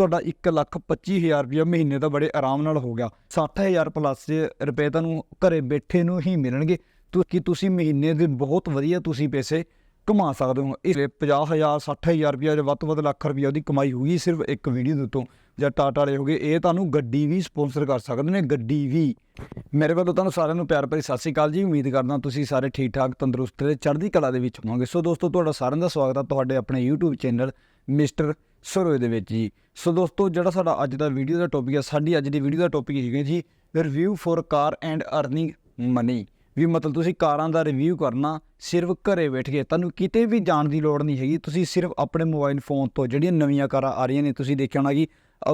ਤੁਹਾਡਾ 125000 ਰੁਪਏ ਮਹੀਨੇ ਦਾ ਬੜੇ ਆਰਾਮ ਨਾਲ ਹੋ ਗਿਆ। 60000 ਪਲੱਸ ਰੁਪਏ ਤੁਹਾਨੂੰ ਘਰੇ ਬੈਠੇ ਨੂੰ ਹੀ ਮਿਲਣਗੇ, ਤੁ- ਕਿ ਤੁਸੀਂ ਮਹੀਨੇ ਦੇ ਬਹੁਤ ਵਧੀਆ ਤੁਸੀਂ ਪੈਸੇ ਕਮਾ ਸਕਦੇ ਹੋ? ਇਸ 50000 60000 ਰੁਪਏ ਜਾਂ ਵੱਧ ਤੋਂ ਵੱਧ ਲੱਖ ਰੁਪਏ ਉਹਦੀ ਕਮਾਈ ਹੋਊਗੀ ਸਿਰਫ ਇੱਕ ਵੀਡੀਓ ਦੇ ਉੱਤੋਂ। ਜਾਂ ਟਾਟਾ ਵਾਲੇ ਹੋਗੇ ਇਹ ਤੁਹਾਨੂੰ ਗੱਡੀ ਵੀ ਸਪਾਂਸਰ ਕਰ ਸਕਦੇ ਨੇ, ਗੱਡੀ ਵੀ। ਮੇਰੇ ਵੱਲੋਂ ਤੁਹਾਨੂੰ ਸਾਰਿਆਂ ਨੂੰ ਪਿਆਰ ਭਰੀ ਸਤਿ ਸ਼੍ਰੀ ਅਕਾਲ ਜੀ। ਉਮੀਦ ਕਰਦਾ ਤੁਸੀਂ ਸਾਰੇ ਠੀਕ ਠਾਕ ਤੰਦਰੁਸਤ ਤੇ ਚੜ੍ਹਦੀ ਕਲਾ ਦੇ ਵਿੱਚ ਹੋਵੋਗੇ। ਸੋ ਦੋਸਤੋ, ਤੁਹਾਡਾ ਸਾਰਿਆਂ ਦਾ ਸਵਾਗਤ ਹੈ ਤੁਹਾਡੇ ਆਪਣੇ YouTube ਚੈਨਲ ਮਿਸਟਰ ਸਰੋਏ ਦੇ ਵਿੱਚ ਜੀ। ਸੋ ਦੋਸਤੋ, ਜਿਹੜਾ ਸਾਡਾ ਅੱਜ ਦਾ ਵੀਡੀਓ ਦਾ ਟੌਪਿਕ ਹੈ ਸਾਡੀ ਅੱਜ ਦੀ ਵੀਡੀਓ ਦਾ ਟੌਪਿਕ ਹੈਗਾ ਜੀ review for car and earning money ਵੀ ਮਤਲਬ ਤੁਸੀਂ ਕਾਰਾਂ ਦਾ ਰਿਵਿਊ ਕਰਨਾ, ਸਿਰਫ ਘਰੇ ਬੈਠ ਕੇ, ਤੁਹਾਨੂੰ ਕਿਤੇ ਵੀ ਜਾਣ ਦੀ ਲੋੜ ਨਹੀਂ ਹੈਗੀ। ਤੁਸੀਂ ਸਿਰਫ ਆਪਣੇ ਮੋਬਾਈਲ ਫੋਨ ਤੋਂ ਜਿਹੜੀਆਂ ਨਵੀਆਂ ਕਾਰਾਂ ਆ ਰਹੀਆਂ ਨੇ, ਤੁਸੀਂ ਦੇਖਿਆ ਹੋਣਾ ਕਿ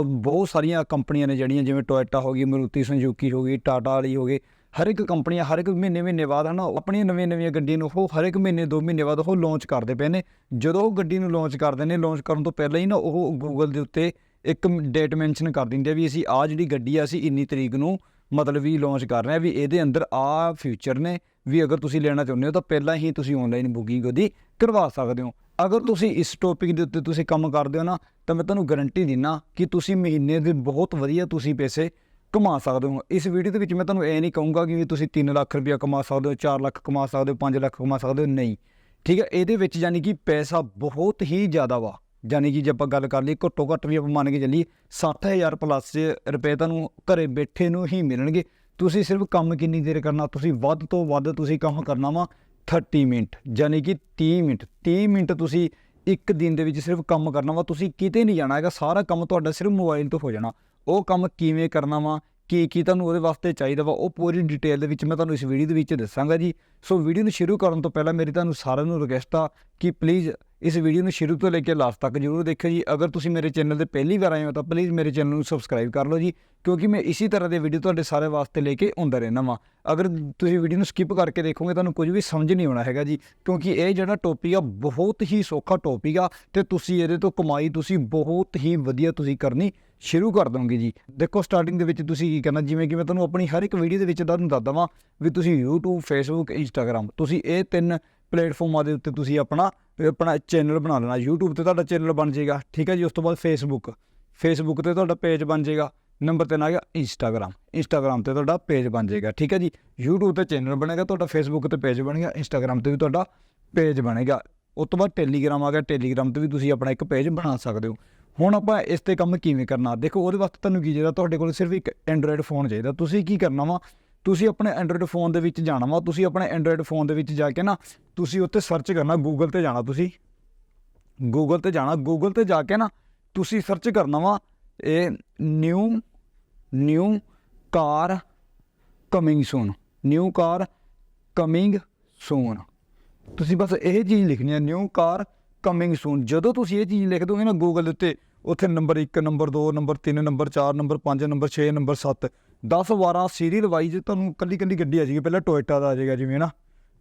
ਬਹੁਤ ਸਾਰੀਆਂ ਕੰਪਨੀਆਂ ਨੇ ਜਿਹੜੀਆਂ, ਜਿਵੇਂ ਟੋਇਟਾ ਹੋ ਗਈ ਮਰੂਤੀ ਸੰਜੂਕੀ ਹੋ ਗਈ ਟਾਟਾ ਵਾਲੀ ਹੋ ਗਈ ਹਰ ਇੱਕ ਕੰਪਨੀਆਂ ਹਰ ਇੱਕ ਮਹੀਨੇ ਮਹੀਨੇ ਬਾਅਦ ਹਨਾ ਉਹ ਆਪਣੀਆਂ ਨਵੀਆਂ ਨਵੀਆਂ ਗੱਡੀਆਂ ਨੂੰ ਉਹ ਹਰ ਇੱਕ ਮਹੀਨੇ ਦੋ ਮਹੀਨੇ ਬਾਅਦ ਉਹ ਲਾਂਚ ਕਰਦੇ ਪਏ ਨੇ। ਜਦੋਂ ਉਹ ਗੱਡੀ ਨੂੰ ਲਾਂਚ ਕਰਦੇ ਨੇ ਲਾਂਚ ਕਰਨ ਤੋਂ ਪਹਿਲਾਂ ਹੀ ਨਾ ਉਹ ਗੂਗਲ ਦੇ ਉੱਤੇ ਇੱਕ ਡੇਟ ਮੈਂਸ਼ਨ ਕਰ ਦਿੰਦੇ ਆ ਵੀ ਅਸੀਂ ਆ ਜਿਹੜੀ ਗੱਡੀ ਆ ਅਸੀਂ ਇੰਨੀ ਤਰੀਕ ਨੂੰ ਮਤਲਬ ਵੀ ਲਾਂਚ ਕਰ ਰਹੇ ਆ, ਵੀ ਇਹਦੇ ਅੰਦਰ ਆ ਫਿਊਚਰ ਨੇ, ਵੀ ਅਗਰ ਤੁਸੀਂ ਲੈਣਾ ਚਾਹੁੰਦੇ ਹੋ ਤਾਂ ਪਹਿਲਾਂ ਹੀ ਤੁਸੀਂ ਆਨਲਾਈਨ ਬੁਕਿੰਗ ਉਹਦੀ ਕਰਵਾ ਸਕਦੇ ਹੋ। ਅਗਰ ਤੁਸੀਂ ਇਸ ਟੌਪਿਕ ਦੇ ਉੱਤੇ ਤੁਸੀਂ ਕੰਮ ਕਰਦੇ ਹੋ ਨਾ, ਤਾਂ ਮੈਂ ਤੁਹਾਨੂੰ ਗਾਰੰਟੀ ਦਿੰਨਾ ਕਿ ਤੁਸੀਂ ਮਹੀਨੇ ਦੇ ਬਹੁਤ ਵਧੀਆ ਤੁਸੀਂ ਪੈਸੇ ਕਮਾ ਸਕਦੇ ਹੋ। ਇਸ ਵੀਡੀਓ ਦੇ ਵਿੱਚ ਮੈਂ ਤੁਹਾਨੂੰ ਇਹ ਨਹੀਂ ਕਹੂੰਗਾ ਕਿ ਵੀ ਤੁਸੀਂ 3 ਲੱਖ ਰੁਪਇਆ ਕਮਾ ਸਕਦੇ ਹੋ 4 ਲੱਖ ਕਮਾ ਸਕਦੇ ਹੋ 5 ਲੱਖ ਕਮਾ ਸਕਦੇ ਹੋ, ਨਹੀਂ। ਠੀਕ ਹੈ, ਇਹਦੇ ਵਿੱਚ ਯਾਨੀ ਕਿ ਪੈਸਾ ਬਹੁਤ ਹੀ ਜ਼ਿਆਦਾ ਵਾ। ਯਾਨੀ ਕਿ ਜੇ ਆਪਾਂ ਗੱਲ ਕਰ ਲਈ ਘੱਟੋ ਘੱਟ ਵੀ ਆਪਾਂ ਮੰਨ ਕੇ ਚੱਲੀਏ 60000 ਪਲੱਸ ਰੁਪਏ ਤੁਹਾਨੂੰ ਘਰੇ ਬੈਠੇ ਨੂੰ ਹੀ ਮਿਲਣਗੇ। ਤੁਸੀਂ ਸਿਰਫ ਕੰਮ ਕਿੰਨੀ ਦੇਰ ਕਰਨਾ, ਤੁਸੀਂ ਵੱਧ ਤੋਂ ਵੱਧ ਤੁਸੀਂ ਕੰਮ ਕਰਨਾ ਵਾ 30 ਮਿੰਟ। ਯਾਨੀ ਕਿ 30 ਮਿੰਟ। 30 ਮਿੰਟ ਤੁਸੀਂ ਇੱਕ ਦਿਨ ਦੇ ਵਿੱਚ ਸਿਰਫ ਕੰਮ ਕਰਨਾ ਵਾ। ਤੁਸੀਂ ਕਿਤੇ ਨਹੀਂ ਜਾਣਾ ਹੈਗਾ, ਸਾਰਾ ਕੰਮ ਤੁਹਾਡਾ ਸਿਰਫ ਮੋਬਾਈਲ ਤੋਂ ਹੋ ਜਾਣਾ। ਉਹ ਕੰਮ ਕਿਵੇਂ ਕਰਨਾ ਵਾ, ਕੀ ਕੀ ਤੁਹਾਨੂੰ ਉਹਦੇ ਵਾਸਤੇ ਚਾਹੀਦਾ ਵਾ, ਉਹ ਪੂਰੀ ਡਿਟੇਲ ਦੇ ਵਿੱਚ ਮੈਂ ਤੁਹਾਨੂੰ ਇਸ ਵੀਡੀਓ ਦੇ ਵਿੱਚ ਦੱਸਾਂਗਾ ਜੀ। ਸੋ ਵੀਡੀਓ ਨੂੰ ਸ਼ੁਰੂ ਕਰਨ ਤੋਂ ਪਹਿਲਾਂ ਮੇਰੀ ਤੁਹਾਨੂੰ ਸਾਰਿਆਂ ਨੂੰ ਰਿਕਵੈਸਟ ਆ ਕਿ ਪਲੀਜ਼ ਇਸ ਵੀਡੀਓ ਨੂੰ ਸ਼ੁਰੂ ਤੋਂ ਲੈ ਕੇ ਲਾਸਟ ਤੱਕ ਜਰੂਰ ਦੇਖਿਓ ਜੀ। ਅਗਰ ਤੁਸੀਂ ਮੇਰੇ ਚੈਨਲ ਤੇ ਪਹਿਲੀ ਵਾਰ ਆਏ ਹੋ ਤਾਂ ਪਲੀਜ਼ ਮੇਰੇ ਚੈਨਲ ਨੂੰ ਸਬਸਕ੍ਰਾਈਬ ਕਰ ਲਓ ਜੀ, ਕਿਉਂਕਿ ਮੈਂ ਇਸੇ ਤਰ੍ਹਾਂ ਦੇ ਵੀਡੀਓ ਤੁਹਾਡੇ ਸਾਰੇ ਵਾਸਤੇ ਲੈ ਕੇ ਆਉਂਦਾ ਰਹਿਣਾ ਵਾਂ। ਅਗਰ ਤੁਸੀਂ ਵੀਡੀਓ ਨੂੰ ਸਕਿਪ ਕਰਕੇ ਦੇਖੋਗੇ ਤੁਹਾਨੂੰ ਕੁਝ ਵੀ ਸਮਝ ਨਹੀਂ ਆਉਣਾ ਹੈਗਾ ਜੀ, ਕਿਉਂਕਿ ਇਹ ਜਿਹੜਾ ਟੌਪਿਕ ਆ ਬਹੁਤ ਹੀ ਸੌਖਾ ਟੌਪਿਕ ਆ ਤੇ ਤੁਸੀਂ ਇਹਦੇ ਤੋਂ ਕਮਾਈ ਤੁਸੀਂ ਬਹੁਤ ਹੀ ਵਧੀਆ ਤੁਸੀਂ ਕਰਨੀ ਸ਼ੁਰੂ ਕਰ ਦੋਗੇ ਜੀ। ਦੇਖੋ ਸਟਾਰਟਿੰਗ ਦੇ ਵਿੱਚ ਤੁਸੀਂ ਕੀ ਕਰਨਾ ਜਿਵੇਂ ਕਿ ਮੈਂ ਤੁਹਾਨੂੰ ਆਪਣੀ ਹਰ ਇੱਕ ਵੀਡੀਓ ਦੇ ਵਿੱਚ ਤੁਹਾਨੂੰ ਦੱਸ ਦਵਾਂ ਵੀ ਤੁਸੀਂ YouTube, Facebook, Instagram, ਤੁਸੀਂ ਇਹ ਤਿੰਨ ਪਲੇਟਫਾਰਮਾਂ ਦੇ ਉੱਤੇ ਤੁਸੀਂ ਆਪਣਾ ਆਪਣਾ ਚੈਨਲ ਬਣਾ ਲੈਣਾ। YouTube ਤੇ ਤੁਹਾਡਾ ਚੈਨਲ ਬਣ ਜਾਏਗਾ, ਠੀਕ ਹੈ ਜੀ? ਉਸ ਤੋਂ ਬਾਅਦ Facebook Facebook ਤੇ ਤੁਹਾਡਾ ਪੇਜ ਬਣ ਜਾਏਗਾ। ਨੰਬਰ 3 ਆ ਗਿਆ Instagram Instagram ਤੇ ਤੁਹਾਡਾ ਪੇਜ ਬਣ ਜਾਏਗਾ, ਠੀਕ ਹੈ ਜੀ? YouTube ਤੇ ਚੈਨਲ ਬਣੇਗਾ, ਤੁਹਾਡਾ Facebook ਤੇ ਪੇਜ ਬਣੇਗਾ, Instagram ਤੇ ਵੀ ਤੁਹਾਡਾ ਪੇਜ ਬਣੇਗਾ। ਉਸ ਤੋਂ ਬਾਅਦ Telegram ਆ ਗਿਆ, Telegram ਤੇ ਵੀ ਤੁਸੀਂ ਆਪਣਾ ਇੱਕ ਪੇਜ ਬਣਾ ਸਕਦੇ ਹੋ। ਹੁਣ ਆਪਾਂ ਇਸ ਤੇ ਕੰਮ ਕਿਵੇਂ ਕਰਨਾ? ਦੇਖੋ, ਉਹਦੇ ਵਾਸਤੇ ਤੁਹਾਨੂੰ ਕੀ ਚਾਹੀਦਾ? ਤੁਹਾਡੇ ਕੋਲ ਸਿਰਫ ਇੱਕ ਐਂਡਰੋਇਡ ਫੋਨ ਚਾਹੀਦਾ। ਤੁਸੀਂ ਕੀ ਕਰਨਾ ਵਾ? ਤੁਸੀਂ ਆਪਣੇ ਐਂਡਰੋਇਡ ਫੋਨ ਦੇ ਵਿੱਚ ਜਾਣਾ ਵਾ। ਤੁਸੀਂ ਆਪਣੇ ਐਂਡਰੋਇਡ ਫੋਨ ਦੇ ਵਿੱਚ ਜਾ ਕੇ ਨਾ, ਤੁਸੀਂ ਉੱਤੇ ਸਰਚ ਕਰਨਾ ਗੂਗਲ ਤੇ ਜਾਣਾ ਤੁਸੀਂ। ਗੂਗਲ ਤੇ ਜਾਣਾ। ਗੂਗਲ ਤੇ ਜਾ ਕੇ ਨਾ, ਤੁਸੀਂ ਸਰਚ ਕਰਨਾ ਵਾ। ਇਹ new new car coming soon new car coming soon ਤੁਸੀਂ ਬਸ ਇਹ ਚੀਜ਼ ਲਿਖਣੀ ਹੈ ਨਿਊ ਕਾਰ ਕਮਿੰਗ ਸੂਨ ਜਦੋਂ ਤੁਸੀਂ ਇਹ ਚੀਜ਼ ਲਿਖ ਦੋਗੇ ਨਾ ਗੂਗਲ ਦੇ ਉੱਤੇ ਉੱਥੇ number 1 number 2 number 3 number 4 number 5 number 6 number 7 10 12 serial wise ਤੁਹਾਨੂੰ ਕੱਲੀ ਕੱਲੀ ਗੱਡੀ ਆ ਜਾਏਗੀ। ਪਹਿਲਾਂ ਟੋਇਟਾ ਦਾ ਆ ਜਾਏਗਾ ਜਿਵੇਂ ਨਾ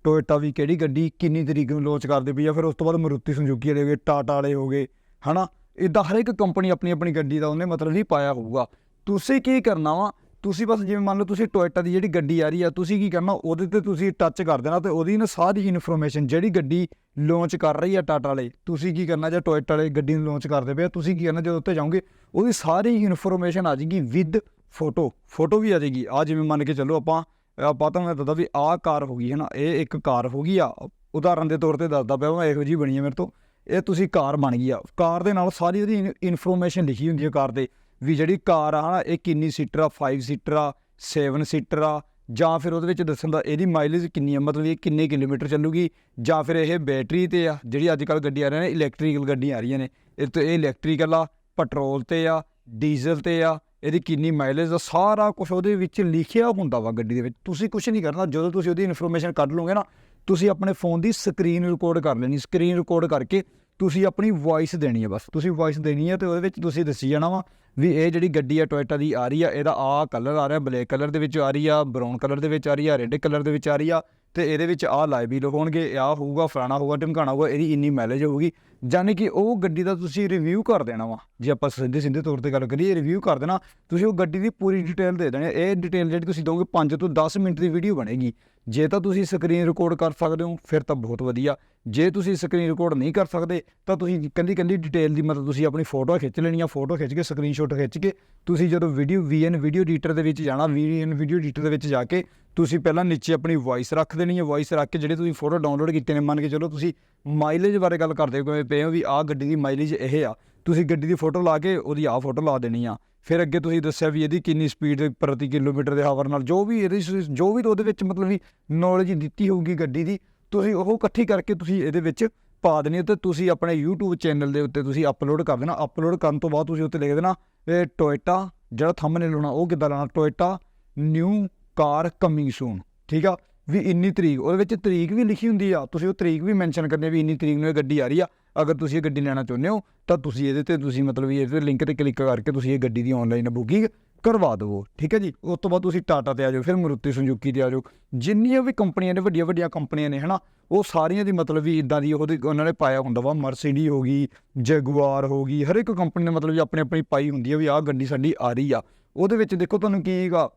ਟੋਇਟਾ ਵੀ ਕਿਹੜੀ ਗੱਡੀ, ਕਿੰਨੀ ਤਰੀਕ ਨੂੰ ਲਾਂਚ ਕਰਦੇ ਪਈ ਆ, ਫਿਰ ਉਸ ਤੋਂ ਬਾਅਦ ਮਰੂਤੀ ਸੰਜੂਕੀ ਵਾਲੇ ਹੋ ਗਏ ਟਾਟਾ ਵਾਲੇ ਹੋ ਗਏ, ਹਨਾ? ਇਦਾਂ ਹਰ ਇੱਕ ਕੰਪਨੀ ਆਪਣੀ ਆਪਣੀ ਗੱਡੀ ਦਾ ਉਹਨੇ ਮਤਲਬ ਹੀ ਪਾਇਆ ਹੋਊਗਾ। ਤੁਸੀਂ ਕੀ ਕਰਨਾ ਵਾ? ਤੁਸੀਂ ਬਸ ਜਿਵੇਂ ਮੰਨ ਲਓ ਤੁਸੀਂ ਟੋਇਟਾ ਦੀ ਜਿਹੜੀ ਗੱਡੀ ਆ ਰਹੀ ਆ, ਤੁਸੀਂ ਕੀ ਕਰਨਾ, ਉਹਦੇ ਤੇ ਤੁਸੀਂ ਟੱਚ ਕਰ ਦੇਣਾ ਤੇ ਉਹਦੀ ਨਾ ਸਾਰੀ ਇਨਫੋਰਮੇਸ਼ਨ ਜਿਹੜੀ ਗੱਡੀ ਲਾਂਚ ਕਰ ਰਹੀ ਆ ਟਾਟਾ ਵਾਲੇ, ਤੁਸੀਂ ਕੀ ਕਰਨਾ ਜਾਂ ਟੋਇਟਾ ਵਾਲੇ ਗੱਡੀ ਨੂੰ ਲਾਂਚ ਕਰਦੇ ਪਏ ਤੁਸੀਂ ਕੀ ਕਰਨਾ ਜਦੋਂ ਉੱਤੇ ਜਾਓਗੇ, ਉਹਦੀ ਸਾਰੀ ਇਨਫੋਰਮੇਸ਼ਨ ਆ ਜਾਏਗੀ ਵਿਦ ਫੋਟੋ ਫੋਟੋ ਵੀ ਆ ਜਾਏਗੀ। ਆ ਜਿਵੇਂ ਮੰਨ ਕੇ ਚੱਲੋ ਆਪਾਂ ਆਪਾਂ ਤਾਂ ਮੈਂ ਦੱਸਦਾ ਵੀ ਆਹ ਕਾਰ ਹੋ ਗਈ ਹੈ ਨਾ ਇਹ ਇੱਕ ਕਾਰ ਹੋ ਗਈ ਆ। ਉਦਾਹਰਨ ਦੇ ਤੌਰ ਤੇ ਦੱਸਦਾ ਪਿਆ ਮੈਂ ਇਹੋ ਜੀ ਬਣੀ ਹੈ ਮੇਰੇ ਤੋਂ। ਇਹ ਤੁਸੀਂ ਕਾਰ ਬਣ ਗਈ ਆ। ਕਾਰ ਦੇ ਨਾਲ ਸਾਰੀ ਉਹਦੀ ਇਨਫੋਰਮੇਸ਼ਨ ਲਿਖੀ ਹੁੰਦੀ ਹੈ ਕਾਰ 'ਤੇ। ਵੀ ਜਿਹੜੀ ਕਾਰ ਆ ਹਨਾ ਇਹ ਕਿੰਨੀ ਸੀਟਰ ਆ 5 ਸੀਟਰ ਆ 7 ਸੀਟਰ ਆ, ਜਾਂ ਫਿਰ ਉਹਦੇ ਵਿੱਚ ਦੱਸਣ ਦਾ ਇਹਦੀ ਮਾਈਲੇਜ ਕਿੰਨੀ ਆ, ਮਤਲਬ ਇਹ ਕਿੰਨੇ ਕਿਲੋਮੀਟਰ ਚੱਲੂਗੀ, ਜਾਂ ਫਿਰ ਇਹ ਬੈਟਰੀ ਤੇ ਆ, ਜਿਹੜੀ ਅੱਜ ਕੱਲ ਗੱਡੀਆਂ ਆ ਰਹੀਆਂ ਨੇ ਇਲੈਕਟ੍ਰੀਕਲ ਗੱਡੀਆਂ ਆ ਰਹੀਆਂ ਨੇ, ਇਹ ਤੇ ਇਹ ਇਲੈਕਟ੍ਰੀਕਲ ਆ ਪੈਟਰੋਲ ਤੇ ਆ ਡੀਜ਼ਲ ਤੇ ਆ, ਇਹਦੀ ਕਿੰਨੀ ਮਾਈਲੇਜ ਆ, ਸਾਰਾ ਕੁਝ ਉਹਦੇ ਵਿੱਚ ਲਿਖਿਆ ਹੁੰਦਾ ਵਾ ਗੱਡੀ ਦੇ ਵਿੱਚ। ਤੁਸੀਂ ਕੁਝ ਨਹੀਂ ਕਰਨਾ, ਜਦੋਂ ਤੁਸੀਂ ਉਹਦੀ ਇਨਫੋਰਮੇਸ਼ਨ ਕੱਢ ਲਓਗੇ ਨਾ, ਤੁਸੀਂ ਆਪਣੇ ਫੋਨ ਦੀ ਸਕਰੀਨ ਰਿਕਾਰਡ ਕਰ ਲੈਣੀ ਸਕਰੀਨ ਰਿਕਾਰਡ ਕਰਕੇ ਤੁਸੀਂ ਆਪਣੀ ਵੌਇਸ ਦੇਣੀ ਹੈ ਬਸ। ਤੁਸੀਂ ਵੌਇਸ ਦੇਣੀ ਹੈ ਤੇ ਉਹਦੇ ਵਿੱਚ ਤੁਸੀਂ ਦੱਸੀ ਜਾਣਾ ਵਾ ਵੀ ਇਹ ਜਿਹੜੀ ਗੱਡੀ ਆ ਟੋਇਟਾ ਦੀ ਆ ਰਹੀ ਆ, ਇਹਦਾ ਆ ਕਲਰ ਆ ਰਿਹਾ ਬਲੈਕ ਕਲਰ ਦੇ ਵਿੱਚ ਆ ਰਹੀ ਆ ਬਰਾਊਨ ਕਲਰ ਦੇ ਵਿੱਚ ਆ ਰਹੀ ਆ ਰੈੱਡ ਕਲਰ ਦੇ ਵਿੱਚ ਆ ਰਹੀ ਆ ਤੇ ਇਹਦੇ ਵਿੱਚ ਆ ਲਾਈਵ ਹੋਣਗੇ ਆ ਹੋਊਗਾ, ਫਲਾਣਾ ਹੋਊਗਾ, ਢਮਕਾਣਾ ਹੋਊਗਾ, ਇਹਦੀ ਇੰਨੀ ਮਾਈਲੇਜ ਹੋਊਗੀ। ਯਾਨੀ ਕਿ ਉਹ ਗੱਡੀ ਦਾ ਤੁਸੀਂ ਰਿਵਿਊ ਕਰ ਦੇਣਾ ਵਾ। ਜੇ ਆਪਾਂ ਸਿੱਧੇ ਸਿੱਧੇ ਤੌਰ ਤੇ ਗੱਲ ਕਰੀਏ ਰਿਵਿਊ ਕਰ ਦੇਣਾ, ਤੁਸੀਂ ਉਹ ਗੱਡੀ ਦੀ ਪੂਰੀ ਡਿਟੇਲ ਦੇ ਦੇਣੀ ਇਹ ਡਿਟੇਲ ਜਿਹੜੀ ਤੁਸੀਂ ਦੋਗੇ 5 ਤੋਂ 10 ਮਿੰਟ ਦੀ ਵੀਡੀਓ ਬਣੇਗੀ। ਜੇ ਤਾਂ ਤੁਸੀਂ ਸਕਰੀਨ ਰਿਕਾਰਡ ਕਰ ਸਕਦੇ ਹੋ, ਫਿਰ ਤਾਂ ਬਹੁਤ ਵਧੀਆ। ਜੇ ਤੁਸੀਂ ਸਕਰੀਨ ਰਿਕਾਰਡ ਨਹੀਂ ਕਰ ਸਕਦੇ, ਤਾਂ ਤੁਸੀਂ ਕੰਦੀ ਕੰਦੀ ਡਿਟੇਲ ਦੀ ਮਤਲਬ ਤੁਸੀਂ ਆਪਣੀ ਫੋਟੋ ਖਿੱਚ ਲੈਣੀ ਆ ਫੋਟੋ ਖਿੱਚ ਕੇ ਸਕਰੀਨਸ਼ਾਟ ਖਿੱਚ ਕੇ, ਤੁਸੀਂ ਜਦੋਂ ਵੀਡੀਓ ਵੀਐਨ ਵੀਡੀਓ ਐਡੀਟਰ ਦੇ ਵਿੱਚ ਜਾਣਾ ਵੀਐਨ ਵੀਡੀਓ ਐਡੀਟਰ ਦੇ ਵਿੱਚ ਜਾ ਕੇ, ਤੁਸੀਂ ਪਹਿਲਾਂ ਨੀਚੇ ਆਪਣੀ ਵੌਇਸ ਰੱਖ ਦੇਣੀ ਹੈ ਵੌਇਸ ਰੱਖ ਕੇ ਜਿਹੜੇ ਤੁਸੀਂ ਫੋਟੋ ਡਾਊਨਲੋਡ ਕੀਤੇ ਨੇ, ਮੰਨ ਕੇ ਚਲੋ ਤੁਸੀਂ ਮਾਈਲੇਜ ਬਾਰੇ ਗੱਲ ਕਰਦੇ ਹੋਏ ਪਏ ਹੋ ਵੀ ਆਹ ਗੱਡੀ ਦੀ ਮਾਈਲੇਜ ਇਹ ਆ, ਤੁਸੀਂ ਗੱਡੀ ਦੀ ਫੋਟੋ ਲਾ ਕੇ ਉਹਦੀ ਆਹ ਫੋਟੋ ਲਾ ਦੇਣੀ ਆ। ਫਿਰ ਅੱਗੇ ਤੁਸੀਂ ਦੱਸਿਆ ਵੀ ਇਹਦੀ ਕਿੰਨੀ ਸਪੀਡ ਪ੍ਰਤੀ ਕਿਲੋਮੀਟਰ ਦੇ ਹਾਵਰ ਨਾਲ, ਜੋ ਵੀ ਇਹਦੇ, ਜੋ ਵੀ ਉਹਦੇ ਵਿੱਚ ਮਤਲਬ ਵੀ ਨੌਲੇਜ ਦਿੱਤੀ ਹੋਊਗੀ ਗੱਡੀ ਦੀ ਤੁਸੀਂ ਉਹ ਇਕੱਠੀ ਕਰਕੇ ਤੁਸੀਂ ਇਹਦੇ ਵਿੱਚ ਪਾ ਦੇਣੀ ਹੈ ਤੇ ਤੁਸੀਂ ਆਪਣੇ YouTube ਚੈਨਲ ਦੇ ਉੱਤੇ ਤੁਸੀਂ ਅਪਲੋਡ ਕਰ ਦੇਣਾ। ਅਪਲੋਡ ਕਰਨ ਤੋਂ ਬਾਅਦ ਤੁਸੀਂ ਉੱਤੇ ਲਿਖ ਦੇਣਾ ਇਹ ਟੋਇਟਾ ਜਿਹੜਾ ਥੰਬਨੇਲ ਹੋਣਾ ਉਹ ਕਿੱਦਾਂ ਲਾਣਾ Toyota new car coming soon ਠੀਕ ਆ? ਵੀ ਇੰਨੀ ਤਰੀਕ, ਉਹਦੇ ਵਿੱਚ ਤਰੀਕ ਵੀ ਲਿਖੀ ਹੁੰਦੀ ਆ। ਤੁਸੀਂ ਉਹ ਤਰੀਕ ਵੀ ਮੈਂਸ਼ਨ ਕਰਨੀ ਵੀ ਇੰਨੀ ਤਰੀਕ ਨੂੰ ਇਹ ਗੱਡੀ ਆ ਰਹੀ ਆ। ਅਗਰ ਤੁਸੀਂ ਇਹ ਗੱਡੀ ਲੈਣਾ ਚਾਹੁੰਦੇ ਹੋ ਤਾਂ ਤੁਸੀਂ ਇਹਦੇ ਤੇ ਤੁਸੀਂ ਮਤਲਬ ਵੀ ਇਹਦੇ ਲਿੰਕ ਤੇ ਕਲਿੱਕ ਕਰਕੇ ਤੁਸੀਂ ਇਹ ਗੱਡੀ ਦੀ ਆਨਲਾਈਨ ਬੁਕਿੰਗ ਕਰਵਾ ਦਿਵੋ, ਠੀਕ ਹੈ ਜੀ? ਉਸ ਤੋਂ ਬਾਅਦ ਤੁਸੀਂ ਟਾਟਾ ਤੇ ਆ ਜਾਓ, ਫਿਰ ਮਰੂਤੀ ਸੁਜ਼ੂਕੀ ਤੇ ਆ ਜਾਓ। ਜਿੰਨੀਆਂ ਵੀ ਕੰਪਨੀਆਂ ਨੇ ਵੱਡੀਆਂ ਵੱਡੀਆਂ ਕੰਪਨੀਆਂ ਨੇ, ਹਨਾ, ਉਹ ਸਾਰੀਆਂ ਦੀ ਮਤਲਬ ਵੀ ਇਦਾਂ ਦੀ ਉਹਦੇ ਉਹਨਾਂ ਨੇ ਪਾਇਆ ਹੁੰਦਾ ਵਾ, ਮਰਸੀਡੀ ਹੋ ਗਈ, ਜੈਗੁਆਰ ਹੋ ਗਈ, ਹਰ ਇੱਕ ਕੰਪਨੀ ਨੇ ਮਤਲਬ ਵੀ ਆਪਣੀ ਆਪਣੀ ਪਾਈ ਹੁੰਦੀ ਆ ਵੀ ਆਹ ਗੱਡੀ ਸਾਡੀ ਆ ਰਹੀ ਆ। ਉਹਦੇ ਵਿੱਚ ਦੇਖੋ ਤੁਹਾਨੂੰ ਕੀ ਹੈਗਾ,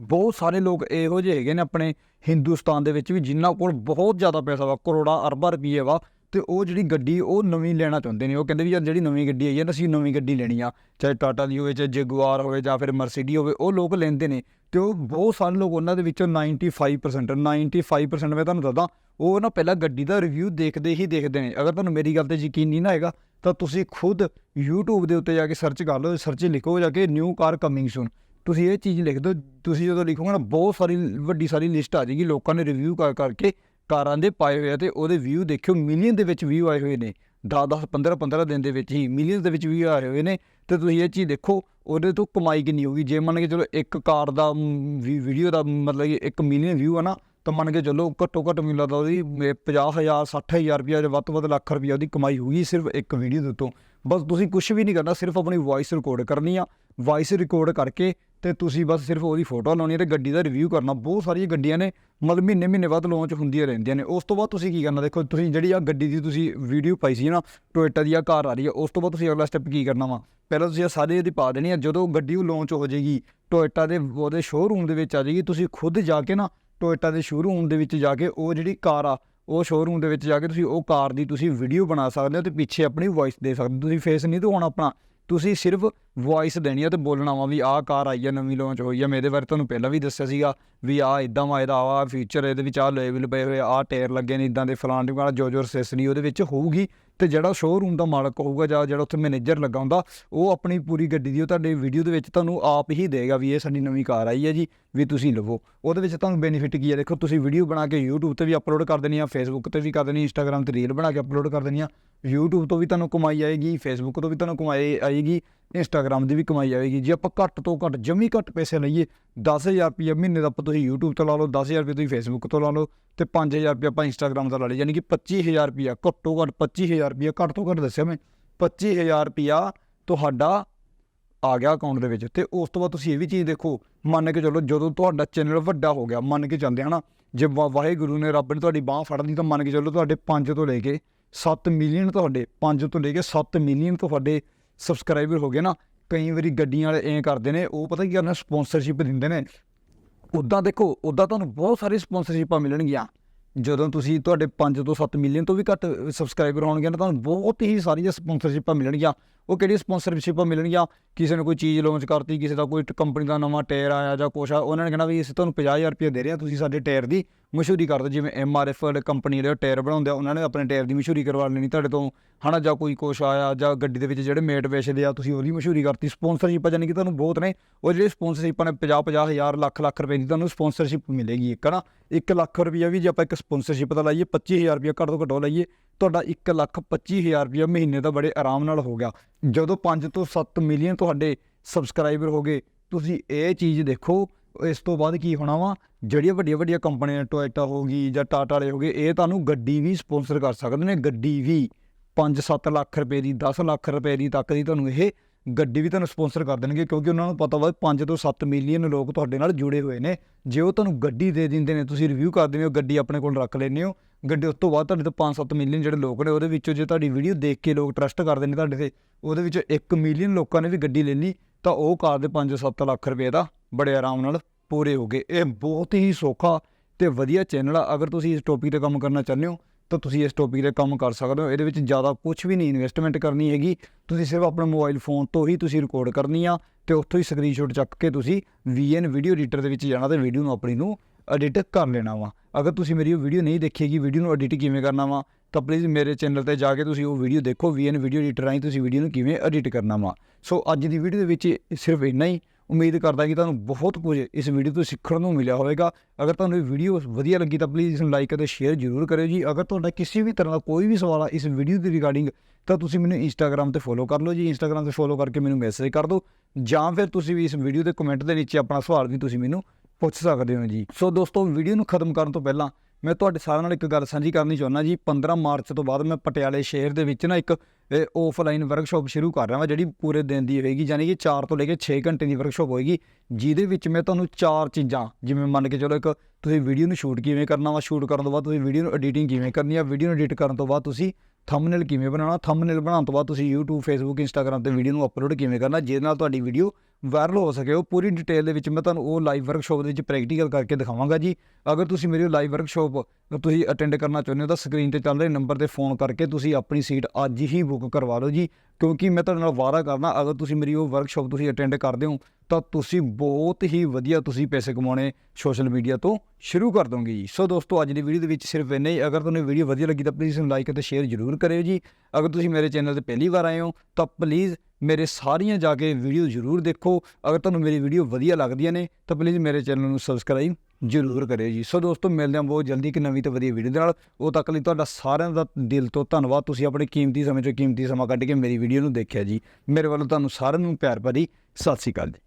ਬਹੁਤ ਸਾਰੇ ਲੋਕ ਇਹੋ ਜਿਹੇ ਹੈਗੇ ਨੇ ਆਪਣੇ ਹਿੰਦੁਸਤਾਨ ਦੇ ਵਿੱਚ ਵੀ ਜਿਨ੍ਹਾਂ ਕੋਲ ਬਹੁਤ ਜ਼ਿਆਦਾ ਪੈਸਾ ਵਾ, ਕਰੋੜਾਂ ਅਰਬਾਂ ਰੁਪਏ ਵਾ ਤੇ ਉਹ ਜਿਹੜੀ ਗੱਡੀ ਉਹ ਨਵੀਂ ਲੈਣਾ ਚਾਹੁੰਦੇ ਨੇ, ਉਹ ਕਹਿੰਦੇ ਵੀ ਯਾਰ ਜਿਹੜੀ ਨਵੀਂ ਗੱਡੀ ਆਈ ਹੈ ਨਾ, ਅਸੀਂ ਨਵੀਂ ਗੱਡੀ ਲੈਣੀ ਆ। ਚਾਹੇ ਟਾਟਾ ਦੀ ਹੋਵੇ, ਚਾਹੇ ਜੈਗੁਆਰ ਹੋਵੇ, ਜਾਂ ਫਿਰ ਮਰਸੀਡੀ ਹੋਵੇ, ਉਹ ਲੋਕ ਲੈਂਦੇ ਨੇ ਤੇ ਉਹ ਬਹੁਤ ਸਾਰੇ ਲੋਕ ਉਹਨਾਂ ਦੇ ਵਿੱਚੋਂ 95% 95% ਮੈਂ ਤੁਹਾਨੂੰ ਦੱਸਦਾ, ਉਹ ਨਾ ਪਹਿਲਾਂ ਗੱਡੀ ਦਾ ਰਿਵਿਊ ਦੇਖਦੇ ਹੀ ਦੇਖਦੇ ਨੇ। ਅਗਰ ਤੁਹਾਨੂੰ ਮੇਰੀ ਗੱਲ ਤੇ ਯਕੀਨ ਨਹੀਂ ਨਾ ਹੈਗਾ ਤਾਂ ਤੁਸੀਂ ਖੁਦ YouTube ਦੇ ਉੱਤੇ ਜਾ ਕੇ ਸਰਚ ਕਰ ਲਓ ਸਰਚ ਲਿਖੋ ਜਾ ਕੇ ਨਿਊ ਕਾਰ ਕਮਿੰਗ ਸੂਨ ਤੁਸੀਂ ਇਹ ਚੀਜ਼ ਲਿਖ ਦਿਓ, ਤੁਸੀਂ ਜਦੋਂ ਲਿਖੋਗੇ ਨਾ, ਬਹੁਤ ਸਾਰੀ, ਵੱਡੀ ਸਾਰੀ ਲਿਸਟ ਆ ਜਾਏਗੀ, ਲੋਕਾਂ ਨੇ ਰਿਵਿਊ ਕਰ ਕਰਕੇ ਕਾਰਾਂ ਦੇ ਪਾਏ ਹੋਏ ਆ ਤੇ ਉਹਦੇ ਵਿਊ ਦੇਖਿਓ ਮਿਲੀਅਨ ਦੇ ਵਿੱਚ ਵਿਊ ਆਏ ਹੋਏ ਨੇ। 10 10 15 15 ਦਿਨ ਦੇ ਵਿੱਚ ਹੀ ਮਿਲੀਅਨ ਦੇ ਵਿੱਚ ਵਿਊ ਆਏ ਹੋਏ ਨੇ। ਤੇ ਤੁਸੀਂ ਇਹ ਚੀਜ਼ ਦੇਖੋ, ਉਹਦੇ ਤੋਂ ਕਮਾਈ ਕਿੰਨੀ ਹੋਊਗੀ? ਜੇ ਮੰਨ ਕੇ ਚਲੋ ਇੱਕ ਕਾਰ ਦਾ ਵੀਡੀਓ ਦਾ ਮਤਲਬ ਕਿ 1 ਮਿਲੀਅਨ ਵਿਊ ਆ ਨਾ, ਤਾਂ ਮੰਨ ਕੇ ਚੱਲੋ ਘੱਟੋ ਘੱਟ ਮੈਨੂੰ ਲੱਗਦਾ ਉਹਦੀ 50000 60000 ਰੁਪਇਆ ਜਾਂ ਵੱਧ ਤੋਂ ਵੱਧ ਲੱਖ ਰੁਪਇਆ ਉਹਦੀ ਕਮਾਈ ਹੋਊਗੀ ਸਿਰਫ ਇੱਕ ਵੀਡੀਓ ਦੇ ਉੱਤੋਂ। ਬਸ ਤੁਸੀਂ ਕੁਝ ਵੀ ਨਹੀਂ ਕਰਨਾ, ਸਿਰਫ ਆਪਣੀ ਵੌਇਸ ਰਿਕਾਰਡ ਕਰਨੀ ਆ। ਵੌਇਸ ਰਿਕਾਰਡ ਕਰਕੇ ਤੇ ਤੁਸੀਂ ਬਸ ਸਿਰਫ ਉਹਦੀ ਫੋਟੋ ਲਾਉਣੀ ਹੈ ਤੇ ਗੱਡੀ ਦਾ ਰਿਵਿਊ ਕਰਨਾ। ਬਹੁਤ ਸਾਰੀਆਂ ਗੱਡੀਆਂ ਨੇ, ਮਤਲਬ ਮਹੀਨੇ ਮਹੀਨੇ ਬਾਅਦ ਲਾਂਚ ਹੁੰਦੀਆਂ ਰਹਿੰਦੀਆਂ ਨੇ। ਉਸ ਤੋਂ ਬਾਅਦ ਤੁਸੀਂ ਕੀ ਕਰਨਾ? ਦੇਖੋ, ਤੁਸੀਂ ਜਿਹੜੀ ਆ ਗੱਡੀ ਦੀ ਤੁਸੀਂ ਵੀਡੀਓ ਪਾਈ ਸੀ ਨਾ ਟੋਇਟਾ ਦੀ ਆ ਕਾਰ ਆ ਰਹੀ ਹੈ, ਉਸ ਤੋਂ ਬਾਅਦ ਤੁਸੀਂ ਅਗਲਾ ਸਟੈਪ ਕੀ ਕਰਨਾ ਵਾ? ਪਹਿਲਾਂ ਤੁਸੀਂ ਇਹ ਸਾਰੇ ਇਹਦੀ ਪਾ ਦੇਣੀ ਆ ਜਦੋਂ ਗੱਡੀ ਉਹ ਲਾਂਚ ਹੋ ਜਾਏਗੀ ਟੋਇਟਾ ਦੇ ਉਹਦੇ ਸ਼ੋਰੂਮ ਦੇ ਵਿੱਚ ਆ ਜਾਏਗੀ। ਤੁਸੀਂ ਖੁਦ ਜਾ ਕੇ ਨਾ ਟੋਇਟਾ ਦੇ ਸ਼ੋਰੂਮ ਦੇ ਵਿੱਚ ਜਾ ਕੇ ਉਹ ਜਿਹੜੀ ਕਾਰ ਆ, ਉਹ ਸ਼ੋਰੂਮ ਦੇ ਵਿੱਚ ਜਾ ਕੇ ਤੁਸੀਂ ਉਹ ਕਾਰ ਦੀ ਤੁਸੀਂ ਵੀਡੀਓ ਬਣਾ ਸਕਦੇ ਹੋ ਤੇ ਪਿੱਛੇ ਆਪਣੀ ਵੌਇਸ ਦੇ ਸਕਦੇ ਹੋ। ਤੁਸੀਂ ਫੇਸ ਨਹੀਂ ਦਿਖਾਉਣਾ ਆਪਣਾ। ਤੁਸੀਂ ਸਿਰਫ ਵੌਇਸ ਦੇਣੀ ਆ ਤੇ ਬੋਲਣਾ ਵਾ ਵੀ ਆਹ ਕਾਰ ਆਈ ਆ, ਨਵੀਂ ਲਾਂਚ ਹੋਈ ਆ। ਮੈਂ ਇਹਦੇ ਬਾਰੇ ਤੁਹਾਨੂੰ ਪਹਿਲਾਂ ਵੀ ਦੱਸਿਆ ਸੀਗਾ ਵੀ ਆਹ ਇਦਾਂ ਵਾ, ਇਹਦਾ ਆਹ ਫੀਚਰ ਇਹਦੇ ਵਿੱਚ ਆਹ ਲੇਬਲ ਪਏ ਹੋਏ ਆਹ ਟਾਇਰ ਲੱਗੇ ਨੇ ਇਦਾਂ ਦੇ ਫਲਾਣ ਟਿਕਾਣਾ ਜੋ ਜੋ ਅਸੈਸਰੀ ਉਹਦੇ ਵਿੱਚ ਹੋਊਗੀ। ਤੇ ਜਿਹੜਾ ਸ਼ੋਰੂਮ ਦਾ ਮਾਲਕ ਹੋਊਗਾ ਜਾਂ ਜਿਹੜਾ ਉੱਥੇ ਮੈਨੇਜਰ ਲੱਗਾ ਹੁੰਦਾ, ਉਹ ਆਪਣੀ ਪੂਰੀ ਗੱਡੀ ਦੀ ਉਹ ਤੁਹਾਡੇ ਵੀਡੀਓ ਦੇ ਵਿੱਚ ਤੁਹਾਨੂੰ ਆਪ ਹੀ ਦੇਗਾ ਵੀ ਇਹ ਸਾਡੀ ਨਵੀਂ ਕਾਰ ਆਈ ਹੈ ਜੀ, ਵੀ ਤੁਸੀਂ ਲਵੋ। ਉਹਦੇ ਵਿੱਚ ਤੁਹਾਨੂੰ ਬੈਨੀਫਿਟ ਕੀ ਹੈ? ਦੇਖੋ, ਤੁਸੀਂ ਵੀਡੀਓ ਬਣਾ ਕੇ YouTube ਤੇ ਵੀ ਅਪਲੋਡ ਕਰ ਦੇਣੀ ਆ, Facebook ਤੇ ਵੀ ਕਰ ਦੇਣੀ, Instagram ਤੇ ਰੀਲ ਬਣਾ ਕੇ ਅਪਲੋਡ ਕਰ ਦੇਣੀ ਆ। YouTube ਤੋਂ ਵੀ ਤੁਹਾਨੂੰ ਕਮਾਈ ਆਏਗੀ, Facebook ਤੋਂ ਵੀ ਤੁਹਾਨੂੰ ਕਮਾਈ ਆਏਗੀ Instagram ਦੀ ਵੀ ਕਮਾਈ ਆਏਗੀ ਜੇ ਆਪਾਂ ਘੱਟ ਤੋਂ ਘੱਟ, ਜਮੀ ਘੱਟ ਪੈਸੇ ਲਈਏ 10000 ਰੁਪਏ ਮਹੀਨੇ ਦਾ ਆਪਾਂ ਤੁਸੀਂ YouTube ਤੋਂ ਲਾ ਲਓ 10000 ਰੁਪਏ ਤੁਸੀਂ Facebook ਤੋਂ ਲਾ ਲਓ, ਤੇ 5000 ਰੁਪਏ ਆਪਾਂ Instagram ਦਾ ਲਾ ਲਈ ਯਾਨੀ ਕਿ 25000 ਰੁਪਏ ਘੱਟੋ ਘੱਟ 25000 ਰੁਪਏ ਘੱਟ ਤੋਂ ਘੱਟ ਦੱਸਿਆ ਮੈਂ 25000 ਰੁਪਿਆ ਤੁਹਾਡਾ ਆ ਗਿਆ ਅਕਾਊਂਟ ਦੇ ਵਿੱਚ। ਤੇ ਉਸ ਤੋਂ ਬਾਅਦ ਤੁਸੀਂ ਇਹ ਵੀ ਚੀਜ਼ ਦੇਖੋ, ਮੰਨ ਕੇ ਚੱਲੋ ਜਦੋਂ ਤੁਹਾਡਾ ਚੈਨਲ ਵੱਡਾ ਹੋ ਗਿਆ, ਮੰਨ ਕੇ ਚੱਲਦੇ ਹਨਾ ਜੇ ਵਾ- ਵਾਹਿਗੁਰੂ ਨੇ ਰੱਬ ਨੇ ਤੁਹਾਡੀ ਬਾਹ ਫੜ ਤਾਂ ਮੰਨ ਕੇ ਚੱਲੋ ਤੁਹਾਡੇ 5 ਤੋਂ ਲੈ ਕੇ 7 ਮਿਲੀਅਨ ਤੁਹਾਡੇ 5 ਤੋਂ ਲੈ ਕੇ 7 ਮਿਲੀਅਨ ਤੁਹਾਡੇ ਸਬਸਕ੍ਰਾਈਬਰ ਹੋ ਗਏ ਨਾ, ਕਈ ਵਾਰੀ ਗੱਡੀਆਂ ਵਾਲੇ ਐਂ ਕਰਦੇ ਨੇ, ਉਹ ਪਤਾ ਕੀ ਕਰਨਾ ਸਪਾਂਸਰਸ਼ਿਪ ਦਿੰਦੇ ਨੇ। ਉਦਾਂ ਦੇਖੋ ਉਦਾਂ ਤੁਹਾਨੂੰ ਬਹੁਤ ਸਾਰੀ ਸਪਾਂਸਰਸ਼ਿਪਾਂ ਮਿਲਣਗੀਆਂ। ਜਦੋਂ ਤੁਸੀਂ ਤੁਹਾਡੇ 5 ਤੋਂ 7 ਮਿਲੀਅਨ ਤੋਂ ਵੀ ਘੱਟ ਸਬਸਕ੍ਰਾਈਬਰ ਹੋਣਗੇ ਨਾ, ਤੁਹਾਨੂੰ ਬਹੁਤ ਹੀ ਸਾਰੀਆਂ ਸਪਾਂਸਰਸ਼ਿਪਾਂ ਮਿਲਣਗੀਆਂ। ਉਹ ਕਿਹੜੀ ਸਪਾਂਸਰਸ਼ਿਪਾਂ ਮਿਲਣਗੀਆਂ? ਕਿਸੇ ਨੇ ਕੋਈ ਚੀਜ਼ ਲਾਂਚ ਕਰਤੀ, ਕਿਸੇ ਦਾ ਕੋਈ ਕੰਪਨੀ ਦਾ ਨਵਾਂ ਟਾਇਰ ਆਇਆ ਜਾਂ ਕੁਛ ਆ, ਉਹਨਾਂ ਨੇ ਕਹਿਣਾ ਵੀ ਅਸੀਂ ਤੁਹਾਨੂੰ 50000 ਰੁਪਏ ਦੇ ਰਹੇ ਹਾਂ, ਤੁਸੀਂ ਸਾਡੇ ਟਾਇਰ ਦੀ ਮਸ਼ਹੂਰੀ ਕਰਦੇ ਕਰ ਦਿਓ ਜਿਵੇਂ ਐਮਆਰਐਫ ਕੰਪਨੀ ਦੇ ਟਾਇਰ ਬਣਾਉਂਦੇ ਆ, ਉਹਨਾਂ ਨੇ ਆਪਣੇ ਟਾਇਰ ਦੀ ਮਸ਼ਹੂਰੀ ਕਰਵਾ ਲੈਣੀ, ਤੁਹਾਡੇ ਤੋਂ ਹਨਾ, ਜਾਂ ਕੋਈ ਕੁਛ ਆਇਆ, ਜਾਂ ਗੱਡੀ ਦੇ ਵਿੱਚ ਜਿਹੜੇ ਮੇਟ ਵੇਚਦੇ ਆ, ਤੁਸੀਂ ਉਹਦੀ ਮਸ਼ਹੂਰੀ ਕਰਤੀ। ਸਪਾਂਸਰਸ਼ਿਪ ਜਾਨੀ ਕਿ ਤੁਹਾਨੂੰ ਬਹੁਤ ਨੇ, ਉਹ ਜਿਹੜੇ ਸਪਾਂਸਰਸ਼ਿਪਾਂ ਨੇ 50 50 ਹਜ਼ਾਰ, ਲੱਖ ਲੱਖ ਰੁਪਏ ਦੀ ਤੁਹਾਨੂੰ ਸਪਾਂਸਰਸ਼ਿਪ ਮਿਲੇਗੀ ਇੱਕ ਨਾ 1 ਲੱਖ ਰੁਪਈਆ ਵੀ ਜੇ ਆਪਾਂ ਇੱਕ ਸਪਾਂਸਰਸ਼ਿਪ ਦਾ ਲਾਈਏ 25000 ਰੁਪਈਆ ਘੱਟ ਤੋਂ ਘੱਟ ਲਾਈਏ, ਤੁਹਾਡਾ 1 ਲੱਖ 25000 ਰੁਪਈਆ ਮਹੀਨੇ ਦਾ ਬੜੇ ਆਰਾਮ ਨਾਲ ਹੋ ਗਿਆ। ਜਦੋਂ 5 ਤੋਂ 7 ਮਿਲੀਅਨ ਤੁਹਾਡੇ ਸਬਸਕ੍ਰਾਈਬਰ ਹੋ ਗਏ, ਤੁਸੀਂ ਇਹ ਚੀਜ਼ ਦੇਖੋ ਇਸ ਤੋਂ ਬਾਅਦ ਕੀ ਹੋਣਾ ਵਾ? ਜਿਹੜੀਆਂ ਵੱਡੀਆਂ ਵੱਡੀਆਂ ਕੰਪਨੀਆਂ ਟੋਇਟਾ ਹੋ ਗਈ ਜਾਂ ਟਾਟਾ ਵਾਲੇ ਹੋ ਗਏ, ਇਹ ਤੁਹਾਨੂੰ ਗੱਡੀ ਵੀ ਸਪਾਂਸਰ ਕਰ ਸਕਦੇ ਨੇ। ਗੱਡੀ ਵੀ 5-7 ਲੱਖ ਰੁਪਏ ਦੀ 10 ਲੱਖ ਰੁਪਏ ਦੀ ਤੱਕ ਦੀ ਤੁਹਾਨੂੰ ਇਹ ਗੱਡੀ ਵੀ ਤੁਹਾਨੂੰ ਸਪਾਂਸਰ ਕਰ ਦੇਣਗੇ, ਕਿਉਂਕਿ ਉਹਨਾਂ ਨੂੰ ਪਤਾ ਵਾ 5 ਤੋਂ 7 ਮਿਲੀਅਨ ਲੋਕ ਤੁਹਾਡੇ ਨਾਲ ਜੁੜੇ ਹੋਏ ਨੇ। ਜੇ ਉਹ ਤੁਹਾਨੂੰ ਗੱਡੀ ਦੇ ਦਿੰਦੇ ਨੇ, ਤੁਸੀਂ ਰਿਵਿਊ ਕਰ ਦਿੰਦੇ ਹੋ, ਗੱਡੀ ਆਪਣੇ ਕੋਲ ਰੱਖ ਲੈਂਦੇ ਹੋ, ਗੱਡੀ ਉਸ ਤੋਂ ਬਾਅਦ ਤੁਹਾਡੇ ਤੋਂ 5-7 ਮਿਲੀਅਨ ਜਿਹੜੇ ਲੋਕ ਨੇ, ਉਹਦੇ ਵਿੱਚੋਂ ਜੇ ਤੁਹਾਡੀ ਵੀਡੀਓ ਦੇਖ ਕੇ ਲੋਕ ਟਰਸਟ ਕਰਦੇ ਨੇ ਤੁਹਾਡੇ ਤੇ, ਉਹਦੇ ਵਿੱਚੋਂ 1 ਮਿਲੀਅਨ ਲੋਕਾਂ ਨੇ ਵੀ ਗੱਡੀ ਲੈ ਲਈ ਤਾਂ ਉਹ ਕਾਰ ਦੇ 5-7 ਲੱਖ ਰੁਪਏ ਦਾ ਬੜੇ ਆਰਾਮ ਨਾਲ ਪੂਰੇ ਹੋ ਗਏ। ਇਹ ਬਹੁਤ ਹੀ ਸੌਖਾ ਤੇ ਵਧੀਆ ਚੈਨਲ ਆ ਅਗਰ ਤੁਸੀਂ ਇਸ ਟੌਪਿਕ ਤੇ ਕੰਮ ਕਰਨਾ ਚਾਹੁੰਦੇ ਹੋ, ਤਾਂ ਤੁਸੀਂ ਇਸ ਟੌਪਿਕ ਤੇ ਕੰਮ ਕਰ ਸਕਦੇ ਹੋ। ਇਹਦੇ ਵਿੱਚ ਜ਼ਿਆਦਾ ਕੁਝ ਵੀ ਨਹੀਂ ਇਨਵੈਸਟਮੈਂਟ ਕਰਨੀ ਹੈਗੀ। ਤੁਸੀਂ ਸਿਰਫ ਆਪਣਾ ਮੋਬਾਈਲ ਫੋਨ ਤੋਂ ਹੀ ਤੁਸੀਂ ਰਿਕਾਰਡ ਕਰਨੀ ਆ ਤੇ ਉੱਥੋਂ ਹੀ ਸਕਰੀਨਸ਼ਾਟ ਚੱਕ ਕੇ ਤੁਸੀਂ VN ਵੀਡੀਓ ਐਡੀਟਰ ਦੇ ਵਿੱਚ ਜਾਣਾ ਤੇ ਵੀਡੀਓ ਨੂੰ ਆਪਣੀ ਨੂੰ ਐਡਿਟ ਕਰ ਲੈਣਾ ਵਾ। ਅਗਰ ਤੁਸੀਂ ਮੇਰੀ ਉਹ ਵੀਡੀਓ ਨਹੀਂ ਦੇਖੀਗੀ ਵੀਡੀਓ ਨੂੰ ਐਡਿਟ ਕਿਵੇਂ ਕਰਨਾ ਵਾ ਤਾਂ ਪਲੀਜ਼ ਮੇਰੇ ਚੈਨਲ ਤੇ ਜਾ ਕੇ ਤੁਸੀਂ ਉਹ ਵੀਡੀਓ ਦੇਖੋ VN ਵੀਡੀਓ ਐਡੀਟਰ ਰਾਹੀਂ ਤੁਸੀਂ ਵੀਡੀਓ ਨੂੰ ਕਿਵੇਂ ਐਡਿਟ ਕਰਨਾ ਵਾ। ਸੋ ਅੱਜ ਦੀ ਵੀਡੀਓ ਦੇ ਵਿੱਚ ਸਿਰਫ ਇੰਨਾ ਹੀ। ਉਮੀਦ ਕਰਦਾ ਕਿ ਤੁਹਾਨੂੰ ਬਹੁਤ ਕੁਝ ਇਸ ਵੀਡੀਓ ਤੋਂ ਸਿੱਖਣ ਨੂੰ ਮਿਲਿਆ ਹੋਵੇਗਾ। ਅਗਰ ਤੁਹਾਨੂੰ ਇਹ ਵੀਡੀਓ ਵਧੀਆ ਲੱਗੀ ਤਾਂ ਪਲੀਜ਼ ਇਸ ਨੂੰ ਲਾਈਕ ਅਤੇ ਸ਼ੇਅਰ ਜ਼ਰੂਰ ਕਰਿਓ ਜੀ। ਅਗਰ ਤੁਹਾਡਾ ਕਿਸੇ ਵੀ ਤਰ੍ਹਾਂ ਦਾ ਕੋਈ ਵੀ ਸਵਾਲ ਆ ਇਸ ਵੀਡੀਓ ਦੇ ਰਿਗਾਰਡਿੰਗ ਤਾਂ ਤੁਸੀਂ ਮੈਨੂੰ ਇੰਸਟਾਗ੍ਰam ਤੇ ਫੋਲੋ ਕਰ ਲਓ ਜੀ। ਇੰਸਟਾਗ੍ਰam ਤੇ ਫੋਲੋ ਕਰਕੇ ਮੈਨੂੰ ਮੈਸੇਜ ਕਰ ਦਿਓ। ਜਾਂ ਫਿਰ ਤੁਸੀਂ ਵੀ ਇਸ ਵੀਡੀਓ ਦੇ ਕਮੈਂਟ ਦੇ ਨੀਚੇ ਆਪਣਾ ਸਵਾਲ ਵੀ ਤੁਸੀਂ ਮੈਨੂੰ ਪੁੱਛ ਸਕਦੇ ਹੋ ਜੀ। ਸੋ ਦੋਸਤੋ ਵੀਡੀਓ ਨੂੰ ਖਤਮ ਕਰਨ ਤੋਂ ਪਹਿਲਾਂ ਮੈਂ ਤੁਹਾਡੇ ਸਾਰਿਆਂ ਨਾਲ ਇੱਕ ਗੱਲ ਸਾਂਝੀ ਕਰਨੀ ਚਾਹੁੰਦਾ ਜੀ। 15 ਮਾਰਚ ਤੋਂ ਬਾਅਦ ਮੈਂ ਪਟਿਆਲੇ ਸ਼ਹਿਰ ਦੇ ਵਿੱਚ ਨਾ ਇੱਕ ਆਫਲਾਈਨ ਵਰਕਸ਼ਾਪ ਸ਼ੁਰੂ ਕਰ ਰਿਹਾ ਹਾਂ ਜਿਹੜੀ ਪੂਰੇ ਦਿਨ ਦੀ ਹੋਏਗੀ। ਯਾਨੀ ਕਿ 4 ਤੋਂ ਲੈ ਕੇ 6 ਘੰਟੇ ਦੀ ਵਰਕਸ਼ਾਪ ਹੋਏਗੀ, ਜਿਹਦੇ ਵਿੱਚ ਮੈਂ ਤੁਹਾਨੂੰ ਚਾਰ ਚੀਜ਼ਾਂ, ਜਿਵੇਂ ਮੰਨ ਕੇ ਚਲੋ ਇੱਕ, ਤੁਸੀਂ ਵੀਡੀਓ ਨੂੰ ਸ਼ੂਟ ਕਿਵੇਂ ਕਰਨਾ ਵਾ ਸ਼ੂਟ ਕਰਨ ਤੋਂ ਬਾਅਦ ਤੁਸੀਂ ਵੀਡੀਓ ਨੂੰ ਐਡੀਟਿੰਗ ਕਿਵੇਂ ਕਰਨੀ ਆ ਵੀਡੀਓ ਨੂੰ ਐਡਿਟ ਕਰਨ ਤੋਂ ਬਾਅਦ ਤੁਸੀਂ ਥੰਬਨੇਲ ਕਿਵੇਂ ਬਣਾਉਣਾ ਥੰਬਨੇਲ ਬਣਾਉਣ ਤੋਂ ਬਾਅਦ ਤੁਸੀਂ YouTube, Facebook, Instagram ਤੇ ਵੀਡੀਓ ਨੂੰ ਅਪਲੋਡ ਕਿਵੇਂ ਕਰਨਾ, ਜਿਹਦੇ ਨਾਲ ਤੁਹਾਡੀ ਵੀਡੀਓ ਵਾਇਰਲ ਹੋ ਸਕੇ। ਉਹ ਪੂਰੀ ਡਿਟੇਲ ਦੇ ਵਿੱਚ ਮੈਂ ਤੁਹਾਨੂੰ ਉਹ ਲਾਈਵ ਵਰਕਸ਼ਾਪ ਦੇ ਵਿੱਚ ਪ੍ਰੈਕਟੀਕਲ ਕਰਕੇ ਦਿਖਾਵਾਂਗਾ ਜੀ। ਅਗਰ ਤੁਸੀਂ ਮੇਰੀ ਲਾਈਵ ਵਰਕਸ਼ਾਪ ਤੁਸੀਂ ਅਟੈਂਡ ਕਰਨਾ ਚਾਹੁੰਦੇ ਹੋ ਤਾਂ ਸਕਰੀਨ ਤੇ ਚੱਲ ਰਹੇ ਨੰਬਰ ਤੇ ਫੋਨ ਕਰਕੇ ਤੁਸੀਂ ਆਪਣੀ ਸੀਟ ਅੱਜ ਹੀ ਬੁੱਕ ਕਰਵਾ ਲਓ ਜੀ। ਕਿਉਂਕਿ ਮੈਂ ਤੁਹਾਡੇ ਨਾਲ ਵਾਅਦਾ ਕਰਨਾ ਅਗਰ ਤੁਸੀਂ ਮੇਰੀ ਉਹ ਵਰਕਸ਼ਾਪ ਤੁਸੀਂ ਅਟੈਂਡ ਕਰਦੇ ਹੋ ਤਾਂ ਤੁਸੀਂ ਬਹੁਤ ਹੀ ਵਧੀਆ ਤੁਸੀਂ ਪੈਸੇ ਕਮਾਉਣੇ ਸੋਸ਼ਲ ਮੀਡੀਆ ਤੋਂ ਸ਼ੁਰੂ ਕਰ ਦੋਗੇ ਜੀ। ਸੋ ਦੋਸਤੋ, ਅੱਜ ਦੀ ਵੀਡੀਓ ਦੇ ਵਿੱਚ ਸਿਰਫ ਇੰਨਾ ਹੀ। ਅਗਰ ਤੁਹਾਨੂੰ ਵੀਡੀਓ ਵਧੀਆ ਲੱਗੀ ਤਾਂ ਪਲੀਜ਼ ਇਸਨੂੰ ਲਾਈਕ ਅਤੇ ਸ਼ੇਅਰ ਜ਼ਰੂਰ ਕਰਿਓ ਜੀ। ਅਗਰ ਤੁਸੀਂ ਮੇਰੇ ਚੈਨਲ ਤੇ ਪਹਿਲੀ ਵਾਰ ਆਏ ਹੋ ਤਾਂ ਪਲੀਜ਼ ਮੇਰੇ ਸਾਰੀਆਂ ਜਾ ਕੇ ਵੀਡੀਓ ਜ਼ਰੂਰ ਦੇਖੋ। ਅਗਰ ਤੁਹਾਨੂੰ ਮੇਰੀ ਵੀਡੀਓ ਵਧੀਆ ਲੱਗਦੀਆਂ ਨੇ ਤਾਂ ਪਲੀਜ਼ ਮੇਰੇ ਚੈਨਲ ਨੂੰ ਸਬਸਕ੍ਰਾਈਬ ਜ਼ਰੂਰ ਕਰਿਓ ਜੀ। ਸੋ ਦੋਸਤੋ, ਮਿਲਦੇ ਹਾਂ ਬਹੁਤ ਜਲਦੀ ਇੱਕ ਨਵੀਂ ਤੇ ਵਧੀਆ ਵੀਡੀਓ ਦੇ ਨਾਲ। ਉਹ ਤੱਕ ਲਈ ਤੁਹਾਡਾ ਸਾਰਿਆਂ ਦਾ ਦਿਲ ਤੋਂ ਧੰਨਵਾਦ। ਤੁਸੀਂ ਆਪਣੇ ਕੀਮਤੀ ਸਮੇਂ ਚੋਂ ਕੀਮਤੀ ਸਮਾਂ ਕੱਢ ਕੇ ਮੇਰੀ ਵੀਡੀਓ ਨੂੰ ਦੇਖਿਆ ਜੀ। ਮੇਰੇ ਵੱਲੋਂ ਤੁਹਾਨੂੰ ਸਾਰਿਆਂ ਨੂੰ ਪਿਆਰ ਭਰੀ ਸਤਿ ਸ਼੍ਰੀ ਅਕਾਲ ਜੀ।